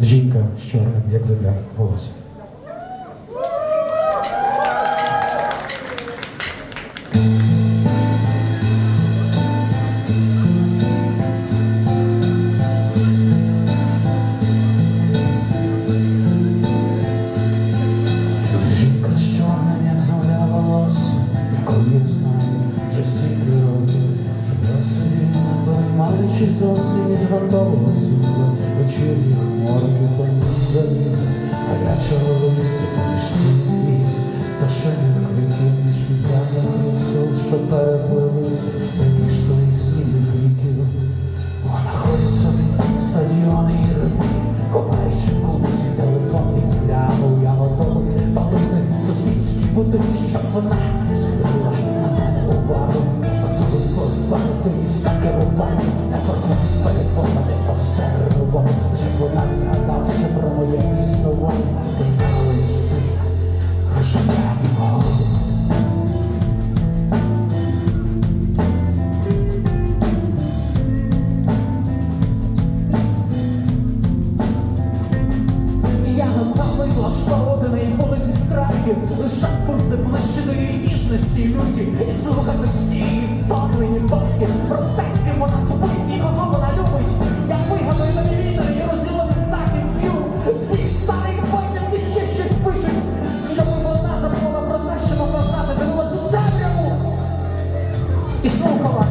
Zinka z jak zebrałem włosy. Переймаючи зовсім ніж готового світла. Вечірні морги поміж заліза, гарячого листя поміж стіни. Та ще не квітів, ніж підземних русов, що переплилися поміж своїх снігів віків. Вона ходить собі стадіони і рибки, ховаючи в кубці телефонів глянув, я готовий палити сусідські будинки, щоб вона звернула на мене увагу. Готовий міста керування, перетворити посервом, щоб вона згадавши про моє існування, писала листи, життя мого. Я готовий влаштовувати вулиці страйки, лише бути ближче до її ніжності люті, і слухати всі її втомлені боки, про і слухала.